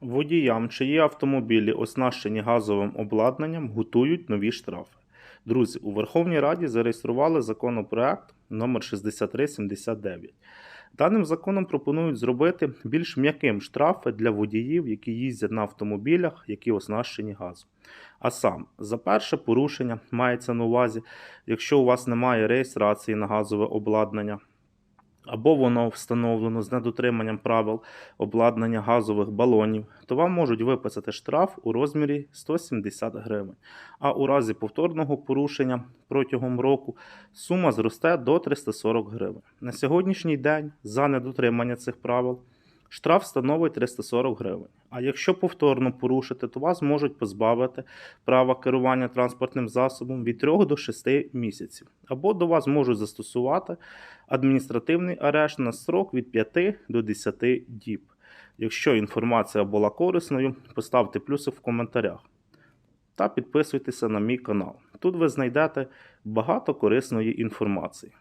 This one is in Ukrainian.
Водіям, чиї автомобілі оснащені газовим обладнанням, готують нові штрафи. Друзі, у Верховній Раді зареєстрували законопроект номер 6379. Даним законом пропонують зробити більш м'яким штрафи для водіїв, які їздять на автомобілях, які оснащені газом. А сам за перше порушення мається на увазі, якщо у вас немає реєстрації на газове обладнання, або воно встановлено з недотриманням правил обладнання газових балонів, то вам можуть виписати штраф у розмірі 170 гривень. А у разі повторного порушення протягом року сума зросте до 340 гривень. На сьогоднішній день за недотримання цих правил штраф становить 340 гривень. А якщо повторно порушити, то вас можуть позбавити права керування транспортним засобом від 3 до 6 місяців. Або до вас можуть застосувати адміністративний арешт на строк від 5 до 10 діб. Якщо інформація була корисною, поставте плюси в коментарях та підписуйтеся на мій канал. Тут ви знайдете багато корисної інформації.